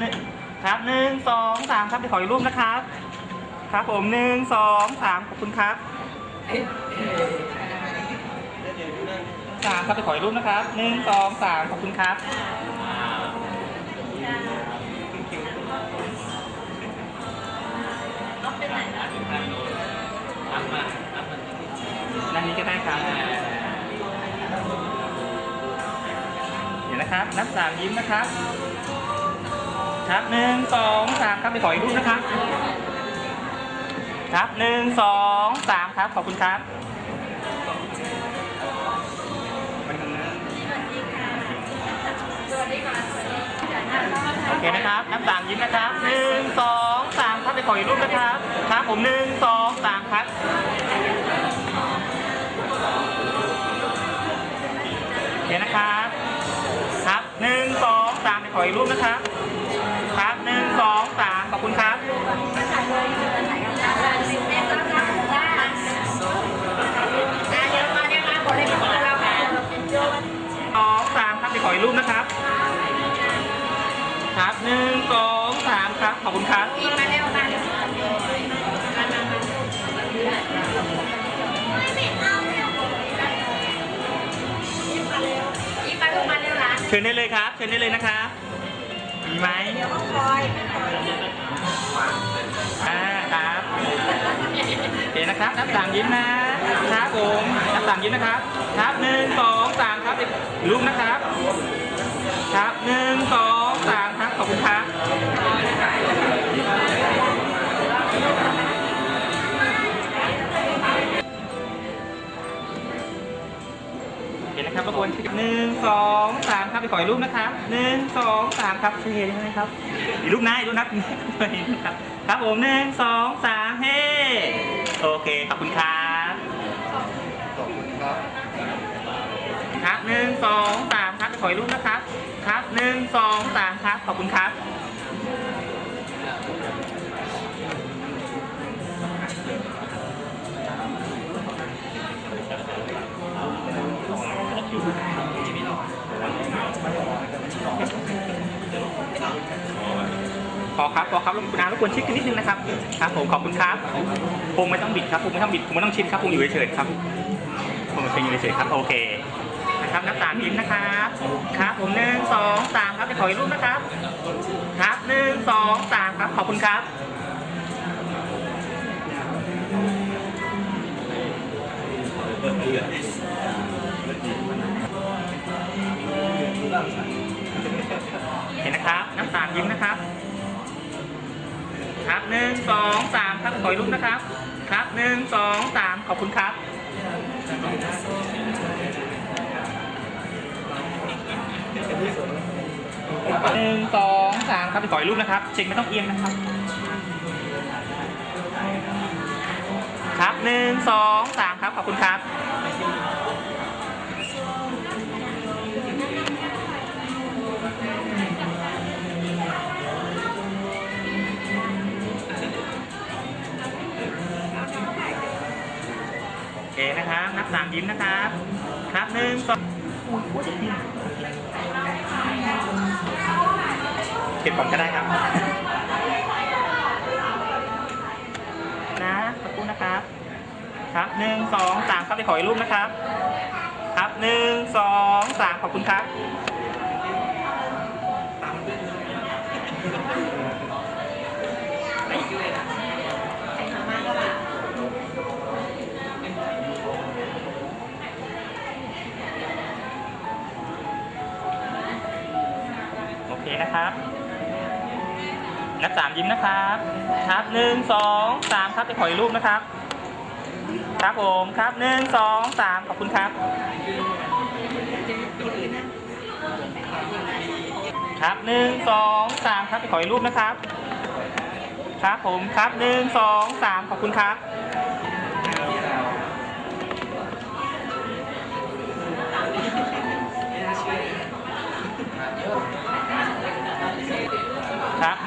หนึ่งครับหนึ่งสองสามครับเดี๋ยวขออีกรูปนะครับ ครับผมหนึ่งสองสามขอบคุณครับสามครับเดี๋ยวขออีกรูปนะครับหนึ่งสองสามขอบคุณครับด้านนี้ก็ได้ครับ เดี๋ยวนะครับ นับสามยิ้มนะครับ ครับหนึ่งสองสามครับไปขออีกรูปนะครับ ครับหนึ่งสองสามครับ ขอบคุณครับโอเคนะครับนับสามยิ้มนะครับหนึ่งสองสามครับไปขออีกรูปนะครับ ครับผมหนึ่งสองสามครับโอเคนะครับ ครับหนึ่งสองสามไปขออีกรูปนะครับ ครับหนึ่งสองสามขอบคุณครับสองสามครับไปขออีกรูปนะครับ ครับหนึ่งสองสามครับ ขอบคุณครับ เชิญได้เลยครับ เชิญได้เลยนะครับมี ไหมอ่าครับโอเคนะครับนับสางยิ้มนะครับผมนับสางยิ้มนะครับ ครับหนึ่งสองสามครับลุกรูปนะครับ ครับหนึ่งสองสามครับขอบคุณครับ นะครับรบกวนหนึ่งสองสามครับไปขออีกรูปนะครับหนึ่งสองสามครับเห็นไหมครับอีกรูปนะอีกรูปนับครับครับผมหนึ่งสองสามเฮ้โอเคขอบคุณครับขอบคุณครับครับหนึ่งสองสามครับไปขออีกรูปนะครับ ครับหนึ่งสองสามครับขอบคุณครับ ขอครับขอครับรบกวนนะรบกวนชิดกันนิดนึงนะครับครับผมขอบคุณครับคงไม่ต้องบิดครับคงไม่ต้องบิดคงไม่ต้องชิดครับคงอยู่เฉยๆครับคงเป็นอยู่เฉยๆครับโอเคนะครับนับสามยิ้มนะครับครับผมหนึ่งสองสามครับจะขออีกรูปนะครับ ครับหนึ่งสองสามครับขอบคุณครับเสามยิ้มนะครับ ครับหนึ่งสองสามครับขออีกรูปนะครับ ครับหนึ่งสองสามขอบคุณครับหนึ่งสองสามครับขออีกรูปนะครับ เช็คไม่ต้องเอียงนะครับ ครับหนึ่งสองสามครับขอบคุณครับ สามยิ้มนะครับครับหนึ่งสองเก็บก่อนก็ได้ครับ นะขอบคุณนะครับ ครับหนึ่งสองสามครับไปขออีกรูปนะครับ ครับหนึ่งสองสามขอบคุณครับ นะครับนับสามยิ้มนะครับ ครับหนึ่งสองสามครับไปขออีกรูปนะครับ ครับผมครับหนึ่งสองสามขอบคุณครับ ครับหนึ่งสองสามครับไปขออีกรูปนะครับ ครับผมครับหนึ่งสองสามขอบคุณครับ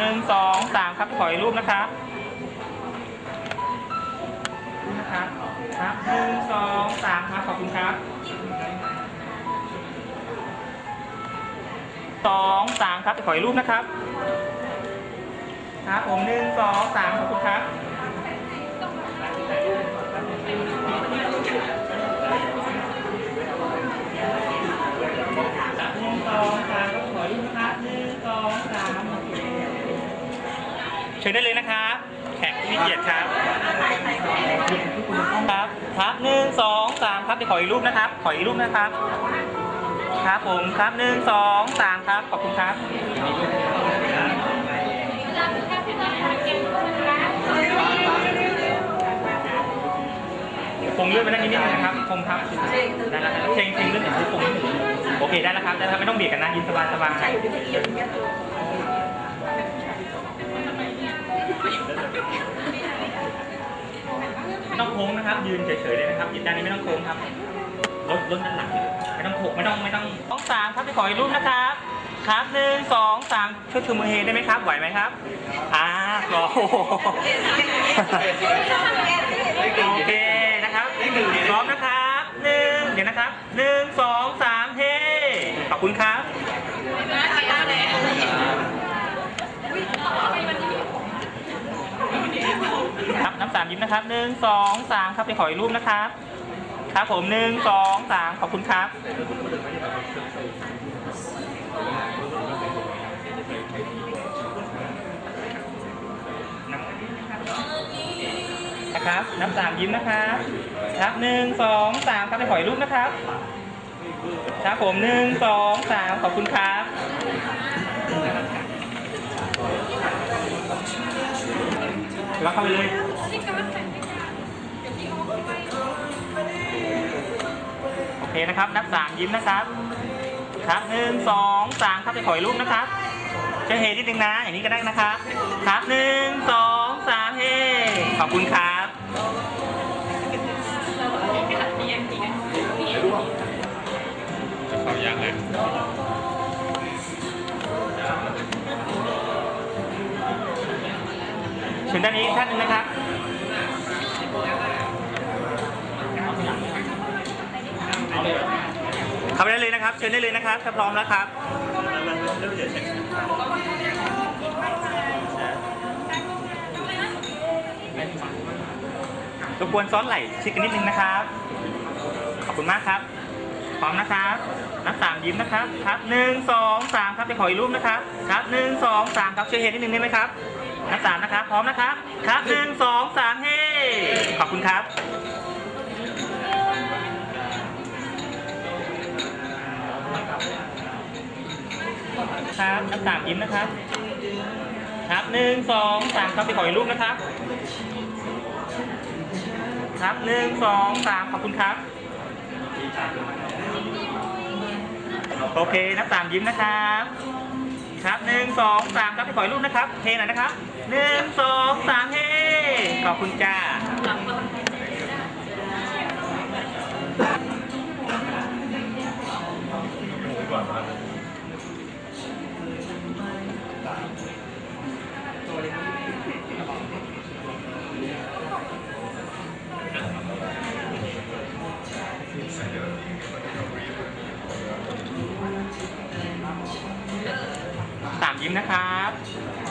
หนึ่งสองสามครับขอยรูปนะครับนะครับครับหนึ่งสองสามครับขอบคุณครับสองสามครับขอยรูปนะครับครับผมหนึ่งสองสามขอบคุณครับ เชิญได้เลยนะครับแขกผู้มีเกียรติครับครับครับหนึ่งสองสามครับเดี๋ยวขออีกรูปนะครับ ขออีกรูปนะครับ ครับผมครับหนึ่งสองสามครับ ขอบคุณครับคงเลื่อนไปด้านนี้นิดนึงนะครับคงครับได้แล้วครับเชงเชงเลื่อนถึงทุกคงโอเคได้แล้วครับได้แล้วครับไม่ต้องเบียดกันนะยืนสบายสบาย ไม่ต้องโค้งนะครับ ยืนเฉยๆเลยนะครับยืนด้านนี้ไม่ต้องโค้งครับรถรถด้านหลังไม่ต้องโค้งไม่ต้องไม่ต้องสองสามครับไปขออีกรูปนะครับ ครับหนึ่งสองสามช่วยชูมือเฮได้ไหมครับไหวไหมครับอ่ารอโอ้โอเคนะครับพร้อมนะครับหนึ่งเดี๋ยวนะครับหนึ่งสองสามเฮขอบคุณครับ ครับน้ำ สามยิ้มนะครับหนึ่งสองสามครับไปขออีกรูปนะครับ ครับผมหนึ่งสองสามขอบคุณครับ นะครับนับสามยิ้มนะครับครับหนึ่งสองสามครับไปขออีกรูปนะครับ ครับผมหนึ่งสองสามขอบคุณครับแล้วเข้าไปเลย โอเคนะครับ นับสามยิ้มนะครับ ครับหนึ่งสองสามครับไปขออีกรูปนะครับจะเฮนิดนึงนะ อย่างนี้ก็ได้นะครับ ครับหนึ่งสองสามเฮขอบคุณครับเขายังไงเชิญด้านนี้ท่านหนึงนะครับ เข้าไปได้เลยนะครับ เชิญได้เลยนะครับ ถ้าพร้อมแล้วครับรบกวนซ้อนไหล่ชิดกันนิดนึงนะครับ ขอบคุณมากครับ พร้อมนะครับ นับสามยิ้มนะครับ ครับหนึ่งสองสามครับจะขออีกรูปนะครับ ครับหนึ่งสองสามครับช่วยเฮดนิดนึงได้ไหมครับนับสามนะครับ พร้อมนะครับ ครับหนึ่งสองสามเฮ้ขอบคุณครับ ครับนับสามยิ้มนะครับ ครับหนึ่งสองสามครับไปขออีกรูปนะครับ ครับหนึ่งสองสามขอบคุณครับ โอเคนับสามยิ้มนะครับ ครับหนึ่งสองสามครับไปขออีกรูปนะครับเทหน่อยนะครับหนึ่งสองสามเฮขอบคุณจ้า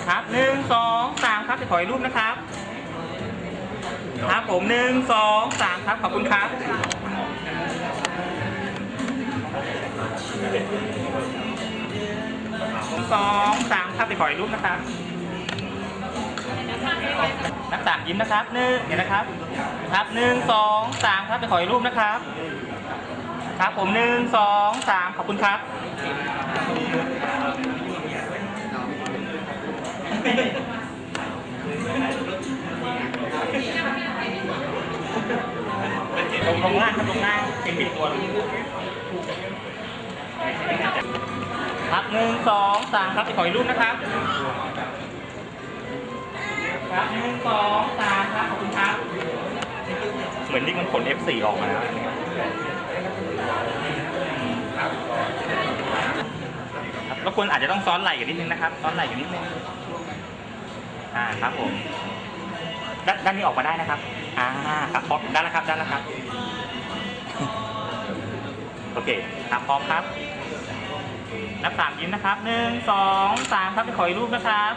ครับหนึ่งสองสามครับจะขออีกรูปนะครับ ครับผมหนึ่งสองสามครับขอบคุณครับสองสามครับไปขออีกรูปนะครับ นับสามยิ้มนะครับหนึ่งเดี๋ยวนะครับ ครับหนึ่งสองสามครับไปขออีกรูปนะครับ ครับผมหนึ่งสองสามขอบคุณครับ ลงลงล่างครับลงล่างเป็นปิดตัวครับหนึ่งสองสามครับขออีกรูปนะครับ ครับหนึ่งสองสามครับขอบคุณครับ เหมือนนี่มันผล F4 ออกมาแล้วครับรบกวนอาจจะต้องซ้อนไหล่กันนิดนึงนะครับ ซ้อนไหล่กันนิดนึง อ่าครับผมด้านด้านนี้ออกมาได้นะครับอ่าครับพร้อมได้แล้วครับได้แล้วครับ โอเคครับพร้อมครับ นับสามยิ้มนะครับหนึ่งสองสามครับไปขออีกรูปนะครับ